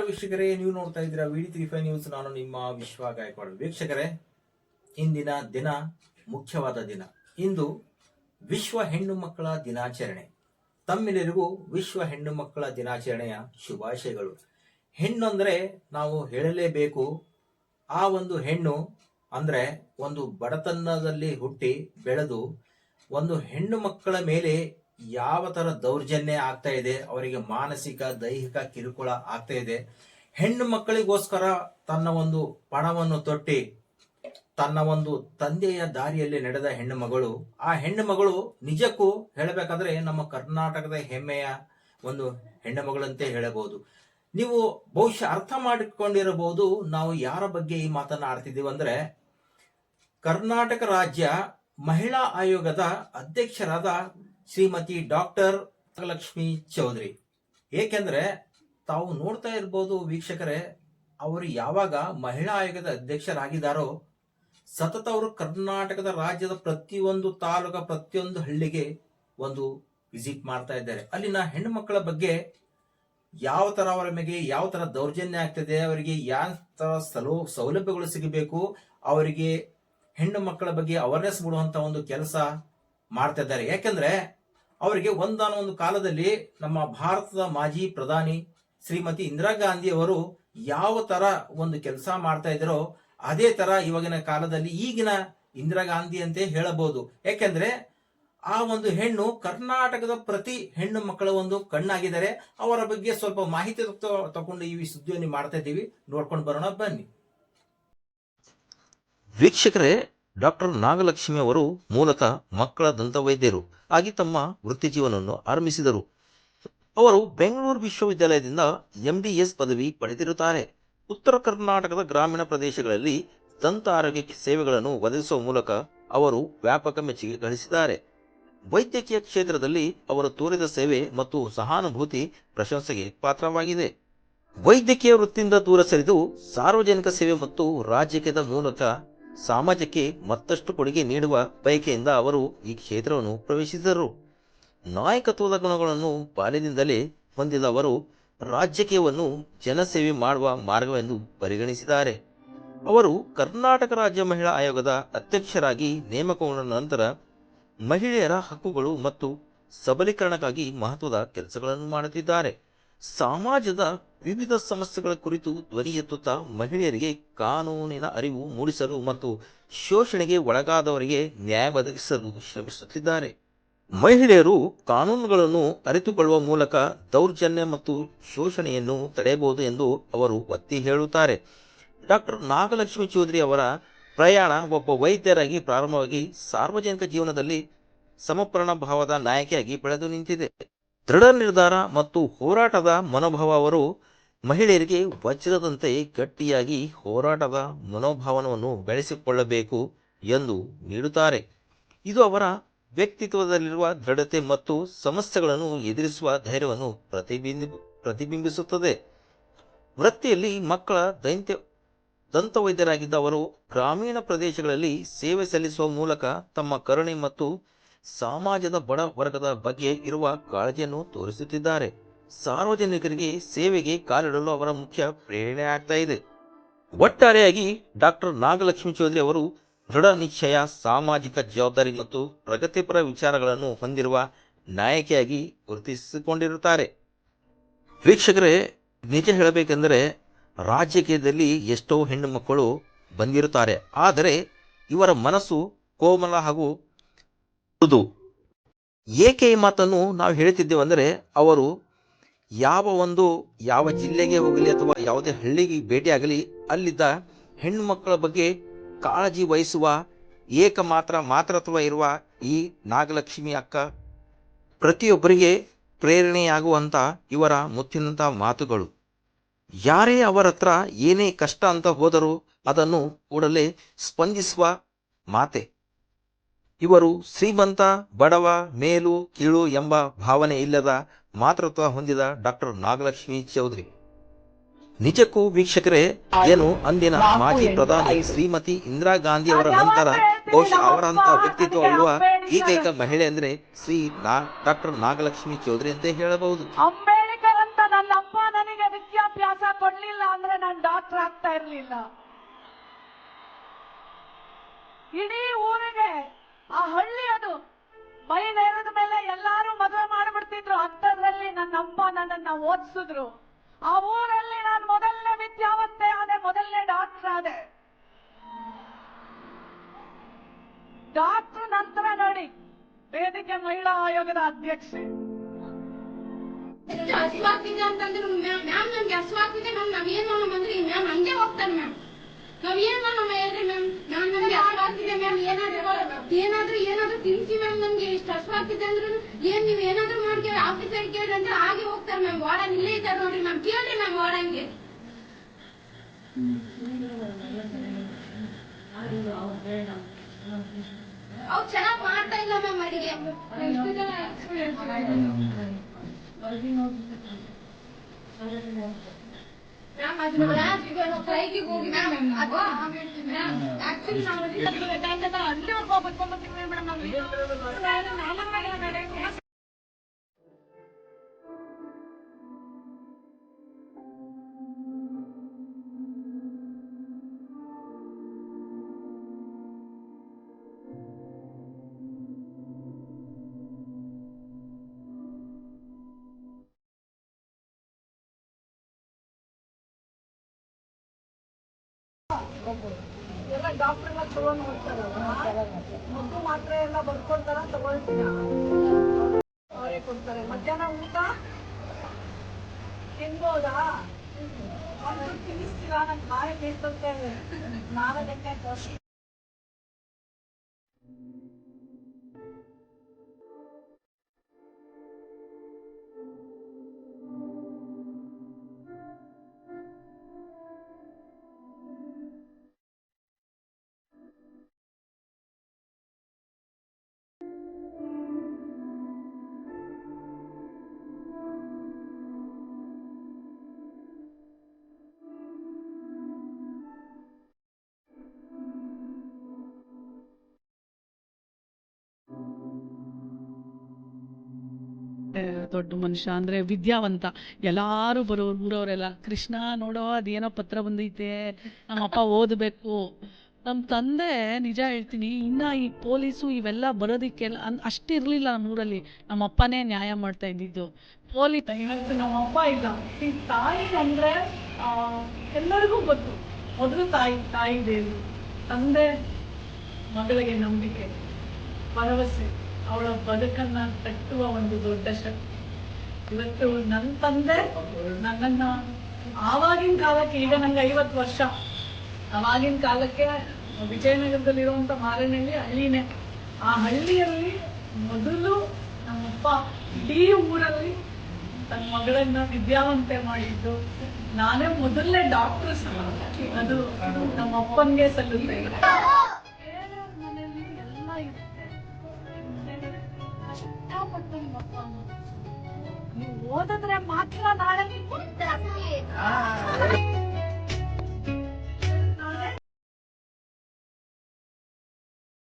ವೀಕ್ಷಕರೇ, ನೀವು ನೋಡ್ತಾ ಇದ್ದೀರಾ ವಿಡಿ ತ್ರೀ ಫೈವ್ ನ್ಯೂಸ್ ನಾನು ನಿಮ್ಮ ವಿಶ್ವ ಗಾಯಕ್ವಾಡ್ ವೀಕ್ಷಕರೇ. ಇಂದಿನ ದಿನ, ಮುಖ್ಯವಾದ ದಿನ. ಇಂದು ವಿಶ್ವ ಹೆಣ್ಣು ಮಕ್ಕಳ ದಿನಾಚರಣೆ. ತಮ್ಮೆಲ್ಲರಿಗೂ ವಿಶ್ವ ಹೆಣ್ಣು ಮಕ್ಕಳ ದಿನಾಚರಣೆಯ ಶುಭಾಶಯಗಳು. ಹೆಣ್ಣು ಅಂದ್ರೆ ನಾವು ಹೇಳಲೇಬೇಕು, ಆ ಒಂದು ಹೆಣ್ಣು ಅಂದ್ರೆ ಒಂದು ಬಡತನದಲ್ಲಿ ಹುಟ್ಟಿ ಬೆಳೆದು ಒಂದು ಹೆಣ್ಣು ಮಕ್ಕಳ ಮೇಲೆ ಯಾವ ತರ ದೌರ್ಜನ್ಯ ಆಗ್ತಾ ಇದೆ, ಅವರಿಗೆ ಮಾನಸಿಕ, ದೈಹಿಕ ಕಿರುಕುಳ ಆಗ್ತಾ ಇದೆ. ಹೆಣ್ಣು ಮಕ್ಕಳಿಗೋಸ್ಕರ ತನ್ನ ಒಂದು ಪಣವನ್ನು ತೊಟ್ಟಿ, ತನ್ನ ಒಂದು ತಂದೆಯ ದಾರಿಯಲ್ಲಿ ನಡೆದ ಹೆಣ್ಣು ಮಗಳು, ಆ ಹೆಣ್ಣು ಮಗಳು ನಿಜಕ್ಕೂ ಹೇಳಬೇಕಾದ್ರೆ ನಮ್ಮ ಕರ್ನಾಟಕದ ಹೆಮ್ಮೆಯ ಒಂದು ಹೆಣ್ಣು ಮಗಳಂತೆ ಹೇಳಬಹುದು. ನೀವು ಬಹುಶಃ ಅರ್ಥ ಮಾಡಿಕೊಂಡಿರಬಹುದು, ನಾವು ಯಾರ ಬಗ್ಗೆ ಈ ಮಾತನ್ನ ಆಡ್ತಿದ್ದೀವಿ ಅಂದ್ರೆ, ಕರ್ನಾಟಕ ರಾಜ್ಯ ಮಹಿಳಾ ಆಯೋಗದ ಅಧ್ಯಕ್ಷರಾದ ಶ್ರೀಮತಿ ಡಾಕ್ಟರ್ ಲಕ್ಷ್ಮಿ ಚೌಧರಿ. ಏಕೆಂದ್ರೆ ತಾವು ನೋಡ್ತಾ ಇರ್ಬೋದು ವೀಕ್ಷಕರೇ, ಅವರು ಯಾವಾಗ ಮಹಿಳಾ ಆಯೋಗದ ಅಧ್ಯಕ್ಷರಾಗಿದ್ದಾರೋ, ಸತತ ಅವರು ಕರ್ನಾಟಕದ ರಾಜ್ಯದ ಪ್ರತಿಯೊಂದು ತಾಲೂಕ, ಪ್ರತಿಯೊಂದು ಹಳ್ಳಿಗೆ ಒಂದು ವಿಸಿಟ್ ಮಾಡ್ತಾ ಇದ್ದಾರೆ. ಅಲ್ಲಿನ ಹೆಣ್ಣು ಮಕ್ಕಳ ಬಗ್ಗೆ ಯಾವ ತರ ಅವರ ಮೇಲೆ ಯಾವ ತರ ದೌರ್ಜನ್ಯ ಆಗ್ತದೆ, ಅವರಿಗೆ ಯಾವ ತರ ಸಲೋ, ಸೌಲಭ್ಯಗಳು ಸಿಗಬೇಕು, ಅವರಿಗೆ ಹೆಣ್ಣು ಮಕ್ಕಳ ಬಗ್ಗೆ ಅವೇರ್ನೆಸ್ ಮೂಡುವಂತ ಒಂದು ಕೆಲಸ ಮಾಡ್ತಾ ಇದ್ದಾರೆ. ಯಾಕೆಂದ್ರೆ ಅವರಿಗೆ ಒಂದಾನ ಒಂದು ಕಾಲದಲ್ಲಿ ನಮ್ಮ ಭಾರತದ ಮಾಜಿ ಪ್ರಧಾನಿ ಶ್ರೀಮತಿ ಇಂದಿರಾ ಗಾಂಧಿ ಅವರು ಯಾವ ತರ ಒಂದು ಕೆಲಸ ಮಾಡ್ತಾ ಇದ್ರೋ ಅದೇ ತರ ಇವಾಗಿನ ಕಾಲದಲ್ಲಿ ಈಗಿನ ಇಂದಿರಾ ಗಾಂಧಿ ಅಂತ ಹೇಳಬಹುದು. ಯಾಕೆಂದ್ರೆ ಆ ಒಂದು ಹೆಣ್ಣು ಕರ್ನಾಟಕದ ಪ್ರತಿ ಹೆಣ್ಣು ಮಕ್ಕಳ ಒಂದು ಕಣ್ಣಾಗಿದ್ದಾರೆ. ಅವರ ಬಗ್ಗೆ ಸ್ವಲ್ಪ ಮಾಹಿತಿ ತಗೊಂಡು ಈ ಸುದ್ದಿಯನ್ನು ಮಾಡ್ತಾ ಇದ್ದೀವಿ. ನೋಡ್ಕೊಂಡು ಬರೋಣ ಬನ್ನಿ. ವೀಕ್ಷಕರೇ ಡಾಕ್ಟರ್ ನಾಗಲಕ್ಷ್ಮಿ ಅವರು ಮೂಲತಃ ಮಕ್ಕಳ ದಂತವೈದ್ಯರು ಆಗಿ ತಮ್ಮ ವೃತ್ತಿ ಜೀವನವನ್ನು ಆರಂಭಿಸಿದರು. ಅವರು ಬೆಂಗಳೂರು ವಿಶ್ವವಿದ್ಯಾಲಯದಿಂದ ಎಂಡಿಎಸ್ ಪದವಿ ಪಡೆದಿರುತ್ತಾರೆ. ಉತ್ತರ ಕರ್ನಾಟಕದ ಗ್ರಾಮೀಣ ಪ್ರದೇಶಗಳಲ್ಲಿ ದಂತ ಆರೋಗ್ಯ ಸೇವೆಗಳನ್ನು ಒದಗಿಸುವ ಮೂಲಕ ಅವರು ವ್ಯಾಪಕ ಮೆಚ್ಚುಗೆ ಗಳಿಸಿದ್ದಾರೆ. ವೈದ್ಯಕೀಯ ಕ್ಷೇತ್ರದಲ್ಲಿ ಅವರು ತೋರಿದ ಸೇವೆ ಮತ್ತು ಸಹಾನುಭೂತಿ ಪ್ರಶಂಸೆಗೆ ಪಾತ್ರವಾಗಿದೆ. ವೈದ್ಯಕೀಯ ವೃತ್ತಿಯಿಂದ ದೂರ ಸರಿದು ಸಾರ್ವಜನಿಕ ಸೇವೆ ಮತ್ತು ರಾಜಕೀಯದ ಮೂಲಕ ಸಮಾಜಕ್ಕೆ ಮತ್ತಷ್ಟು ಕೊಡುಗೆ ನೀಡುವ ಬಯಕೆಯಿಂದ ಅವರು ಈ ಕ್ಷೇತ್ರವನ್ನು ಪ್ರವೇಶಿಸಿದರು. ನಾಯಕತ್ವದ ಗುಣಗಳನ್ನು ಬಾಲ್ಯದಿಂದಲೇ ಹೊಂದಿದ ಅವರು ರಾಜಕೀಯವನ್ನು ಜನಸೇವೆ ಮಾಡುವ ಮಾರ್ಗವೆಂದು ಪರಿಗಣಿಸಿದ್ದಾರೆ. ಅವರು ಕರ್ನಾಟಕ ರಾಜ್ಯ ಮಹಿಳಾ ಆಯೋಗದ ಅಧ್ಯಕ್ಷರಾಗಿ ನೇಮಕಗೊಂಡ ನಂತರ ಮಹಿಳೆಯರ ಹಕ್ಕುಗಳು ಮತ್ತು ಸಬಲೀಕರಣಕ್ಕಾಗಿ ಮಹತ್ವದ ಕೆಲಸಗಳನ್ನು ಮಾಡುತ್ತಿದ್ದಾರೆ. ಸಮಾಜದ ವಿವಿಧ ಸಮಸ್ಯೆಗಳ ಕುರಿತು ಧ್ವನಿ ಎತ್ತುತ್ತಾ ಮಹಿಳೆಯರಿಗೆ ಕಾನೂನಿನ ಅರಿವು ಮೂಡಿಸಲು ಮತ್ತು ಶೋಷಣೆಗೆ ಒಳಗಾದವರಿಗೆ ನ್ಯಾಯ ಒದಗಿಸಲು ಶ್ರಮಿಸುತ್ತಿದ್ದಾರೆ. ಮಹಿಳೆಯರು ಕಾನೂನುಗಳನ್ನು ಅರಿತುಕೊಳ್ಳುವ ಮೂಲಕ ದೌರ್ಜನ್ಯ ಮತ್ತು ಶೋಷಣೆಯನ್ನು ತಡೆಯಬಹುದು ಎಂದು ಅವರು ಒತ್ತಿ ಹೇಳುತ್ತಾರೆ. ಡಾಕ್ಟರ್ ನಾಗಲಕ್ಷ್ಮಿ ಚೌಧರಿ ಅವರ ಪ್ರಯಾಣ ಒಬ್ಬ ವೈದ್ಯರಾಗಿ ಪ್ರಾರಂಭವಾಗಿ ಸಾರ್ವಜನಿಕ ಜೀವನದಲ್ಲಿ ಸಮಪ್ರಣ ಭಾವದ ನಾಯಕಿಯಾಗಿ ಬೆಳೆದು ನಿಂತಿದೆ. ದೃಢ ನಿರ್ಧಾರ ಮತ್ತು ಹೋರಾಟದ ಮನೋಭಾವ ಅವರು ಮಹಿಳೆಯರಿಗೆ ವಜ್ರದಂತೆ ಗಟ್ಟಿಯಾಗಿ ಹೋರಾಟದ ಮನೋಭಾವನವನ್ನು ಬೆಳೆಸಿಕೊಳ್ಳಬೇಕು ಎಂದು ನೀಡುತ್ತಾರೆ. ಇದು ಅವರ ವ್ಯಕ್ತಿತ್ವದಲ್ಲಿರುವ ದೃಢತೆ ಮತ್ತು ಸಮಸ್ಯೆಗಳನ್ನು ಎದುರಿಸುವ ಧೈರ್ಯವನ್ನು ಪ್ರತಿಬಿಂಬಿ, ಪ್ರತಿಬಿಂಬಿಸುತ್ತದೆ. ವೃತ್ತಿಯಲ್ಲಿ ಮಕ್ಕಳ ದೈತ್ಯ ದಂತವೈದ್ಯರಾಗಿದ್ದ ಅವರು ಗ್ರಾಮೀಣ ಪ್ರದೇಶಗಳಲ್ಲಿ ಸೇವೆ ಸಲ್ಲಿಸುವ ಮೂಲಕ ತಮ್ಮ ಕರುಣೆ ಮತ್ತು ಸಮಾಜದ ಬಡ ವರ್ಗದ ಬಗ್ಗೆ ಇರುವ ಕಾಳಜಿಯನ್ನು ತೋರಿಸುತ್ತಿದ್ದಾರೆ. ಸಾರ್ವಜನಿಕರಿಗೆ ಸೇವೆಗೆ ಕಾಲಿಡಲು ಅವರ ಮುಖ್ಯ ಪ್ರೇರಣೆ ಆಗ್ತಾ ಇದೆ. ಒಟ್ಟಾರೆಯಾಗಿ ಡಾಕ್ಟರ್ ನಾಗಲಕ್ಷ್ಮಿ ಚೌಧರಿ ಅವರು ದೃಢ ನಿಶ್ಚಯ, ಸಾಮಾಜಿಕ ಜವಾಬ್ದಾರಿ ಮತ್ತು ಪ್ರಗತಿಪರ ವಿಚಾರಗಳನ್ನು ಹೊಂದಿರುವ ನಾಯಕಿಯಾಗಿ ಗುರುತಿಸಿಕೊಂಡಿರುತ್ತಾರೆ. ವೀಕ್ಷಕರೇ, ನಿಜ ಹೇಳಬೇಕೆಂದರೆ ರಾಜಕೀಯದಲ್ಲಿ ಎಷ್ಟೋ ಹೆಣ್ಣು ಮಕ್ಕಳು ಬಂದಿರುತ್ತಾರೆ. ಆದರೆ ಇವರ ಮನಸ್ಸು ಕೋಮಲ ಹಾಗೂ ಏಕೆ ಈ ಮಾತನ್ನು ನಾವು ಹೇಳ್ತಿದ್ದೇವೆಂದರೆ ಅವರು ಯಾವ ಒಂದು ಯಾವ ಜಿಲ್ಲೆಗೆ ಹೋಗಲಿ ಅಥವಾ ಯಾವುದೇ ಹಳ್ಳಿಗೆ ಭೇಟಿಯಾಗಲಿ ಅಲ್ಲಿದ್ದ ಹೆಣ್ಣು ಮಕ್ಕಳ ಬಗ್ಗೆ ಕಾಳಜಿ ವಹಿಸುವ, ಏಕಮಾತ್ರ ಮಾತೃತ್ವ ಇರುವ ಈ ನಾಗಲಕ್ಷ್ಮಿ ಅಕ್ಕ ಪ್ರತಿಯೊಬ್ಬರಿಗೆ ಪ್ರೇರಣೆಯಾಗುವಂಥ ಇವರ ಮುತ್ತಿನಂಥ ಮಾತುಗಳು. ಯಾರೇ ಅವರ ಹತ್ರ ಏನೇ ಕಷ್ಟ ಅಂತ ಹೋದರೂ ಅದನ್ನು ಕೂಡಲೇ ಸ್ಪಂದಿಸುವ ಮಾತೆ. ಇವರು ಶ್ರೀಮಂತ, ಬಡವ, ಮೇಲು, ಕೀಳು ಎಂಬ ಭಾವನೆ ಇಲ್ಲದ ಮಾತೃತ್ವ ಹೊಂದಿದ ಡಾಕ್ಟರ್ ನಾಗಲಕ್ಷ್ಮಿ ಚೌಧರಿ. ನಿಜಕ್ಕೂ ವೀಕ್ಷಕರೇ, ಏನು ಅಂದಿನ ಮಾಜಿ ಪ್ರಧಾನಿ ಶ್ರೀಮತಿ ಇಂದಿರಾ ಗಾಂಧಿ ಅವರ ನಂತರ ಬಹುಶಃ ಅವರಂತ ವ್ಯಕ್ತಿತ್ವ ಉಳ್ಳುವ ಏಕೈಕ ಮಹಿಳೆ ಅಂದ್ರೆ ಶ್ರೀ ಡಾಕ್ಟರ್ ನಾಗಲಕ್ಷ್ಮಿ ಚೌಧರಿ ಅಂತ ಹೇಳಬಹುದು. ಅಂಬೇಡ್ಕರ್ ಅಂತ ನನ್ನ ನನಗೆ ವಿದ್ಯಾಭ್ಯಾಸ ಕೊಟ್ಟ ಇರ್ಲಿಲ್ಲ. ಇಡೀ ಊರಿಗೆ ಆ ಹಳ್ಳಿ ಅದು ಬೈಲೇರದ ಮೇಲೆ ಎಲ್ಲಾರು ಮದುವೆ ಮಾಡ್ಬಿಡ್ತಿದ್ರು. ಅಂತದ್ರಲ್ಲಿ ನನ್ನ ಅಮ್ಮ ನನ್ನನ್ನ ಓದಿಸಿದ್ರು. ಆ ಊರಲ್ಲಿ ನಾನು ಮೊದಲನೇ ವಿದ್ಯಾವಂತೆ ಆದೆ, ಮೊದಲನೇ ಡಾಕ್ಟರ್ ಆದೆ. ಡಾಕ್ಟರ್ ನಂತರ ನೋಡಿ, ವೇದಿಕೆ ಮಹಿಳಾ ಆಯೋಗದ ಅಧ್ಯಕ್ಷೆ. ಹಸುವಾಗ್ತಿದೆ ಅಂತಂದ್ರೆ ಮ್ಯಾಮ್ ನಮ್ಗೆ ಹಸುವಾಗ್ತಿದೆ ಮ್ಯಾಮ್ ನಾವ್ ಏನ್ ಮಾಡೋಣ ಅಂದ್ರೆ, ಮ್ಯಾಮ್, ಹಂಗೆ ಹೋಗ್ತಾರೆ, ಮ್ಯಾಮ್. ನಾವ್ ಏನ್ ಮಾಡೋಣ ಹೇಳ್ರಿ ಮ್ಯಾಮ್ ಮ್ಯಾಮ್ ನಮ್ಗೆ ಹಸುವಾಗ್ತಿದೆ ಮ್ಯಾಮ್ ಮ್ಯಾಮ್ ಇಷ್ಟ ಆಗ್ತಿದೆ ಅಂದ್ರು ಏನ್ ನೀವ್ ಏನಾದ್ರು ಮಾಡ್ಕೇಳಿ ಆಫೀಸರ್ ಕೇಳ್ರಿ ಅಂದ್ರೆ ಹಾಗೆ ಹೋಗ್ತಾರೆ ಮ್ಯಾಮ್ ವಾರ್ಡನ್ ಇಲ್ಲೇ ಇದ್ದಾರೆ ನೋಡ್ರಿ ಮ್ಯಾಮ್ ಕೇಳ್ರಿ ಮ್ಯಾಮ್ ವಾರ್ಡನ್ಗೆ ಅವ್ರು ಚೆನ್ನಾಗ್ ಮಾಡ್ತಾ ಇಲ್ಲ ಮ್ಯಾಮ್ ಅಡಿಗೆ. ಮ್ಯಾಮ್ ಹೋಗಿ ಎಲ್ಲ ಡಾಕ್ಟರ್ ಎಲ್ಲ ಚಲೋ ಹೋಗ್ತಾರೆ ಮದ್ದು ಮಾತ್ರೆ ಎಲ್ಲ ಬರ್ಕೊಡ್ತಾರ ತಗೊಳ್ತೀರಾ ಅವರೇ ಕೊಡ್ತಾರೆ. ಮಧ್ಯಾಹ್ನ ಊಟ? ತಿನ್ಬೋದಾ? ತಿನ್ನಿಸ್ತೀರಾ? ನಂಗೆ ಬಾಯಿ ಬೇಕಂತೆ ನಾವೇ ದೊಡ್ಡ ಮನುಷ್ಯ ಅಂದರೆ ವಿದ್ಯಾವಂತ. ಎಲ್ಲರೂ ಬರೋರು ಊರವರೆಲ್ಲ, ಕೃಷ್ಣ ನೋಡೋ ಅದೇನೋ ಪತ್ರ ಬಂದೈತೆ, ನಮ್ಮಪ್ಪ ಓದಬೇಕು. ನಮ್ಮ ತಂದೆ ನಿಜ ಹೇಳ್ತೀನಿ, ಇನ್ನ ಈ ಪೊಲೀಸು ಇವೆಲ್ಲ ಬರೋದಕ್ಕೆಲ್ಲ ಅನ್, ಅಷ್ಟಿರ್ಲಿಲ್ಲ ನಮ್ಮೂರಲ್ಲಿ ನಮ್ಮಪ್ಪನೇ ನ್ಯಾಯ ಮಾಡ್ತಾ ಇದ್ದಿದ್ದು. ಪೊಲೀ ಇವತ್ತು ನಮ್ಮಪ್ಪ ಇಲ್ಲ. ಈ ತಾಯಿ ಅಂದರೆ ಎಲ್ಲರಿಗೂ ಗೊತ್ತು. ಮೊದಲು ತಾಯಿ ತಾಯಿ ದೇವಿ ತಂದೆ, ಮಗಳಿಗೆ ನಂಬಿಕೆ, ಭರವಸೆ. ಅವಳ ಬದುಕನ್ನ ಕಟ್ಟುವ ಒಂದು ದೊಡ್ಡ ಶಕ್ತಿ. ಇವತ್ತು ನನ್ನ ತಂದೆ ನನ್ನನ್ನ ಆವಾಗಿನ ಕಾಲಕ್ಕೆ ಈಗ ನಂಗೆ ಐವತ್ತು ವರ್ಷ. ಆವಾಗಿನ ಕಾಲಕ್ಕೆ ವಿಜಯನಗರದಲ್ಲಿರುವಂತ ಮಾರನಹಳ್ಳಿ ಹಳ್ಳಿನೇ. ಆ ಹಳ್ಳಿಯಲ್ಲಿ ಮೊದಲು ನಮ್ಮಪ್ಪ ಇಡೀ ಊರಲ್ಲಿ ತನ್ನ ಮಗಳನ್ನ ವಿದ್ಯಾವಂತೆ ಮಾಡಿದ್ದು. ನಾನೇ ಮೊದಲನೇ ಡಾಕ್ಟರ್ ಸಹ ಅದು ನಮ್ಮಪ್ಪನಿಗೆ ಸಲ್ಲುತ್ತೆ. ಎಲ್ಲ ನೀವು ಓದಿದ್ರೆ ಮಾತ್ರ ನಾಳೆ ನೀವು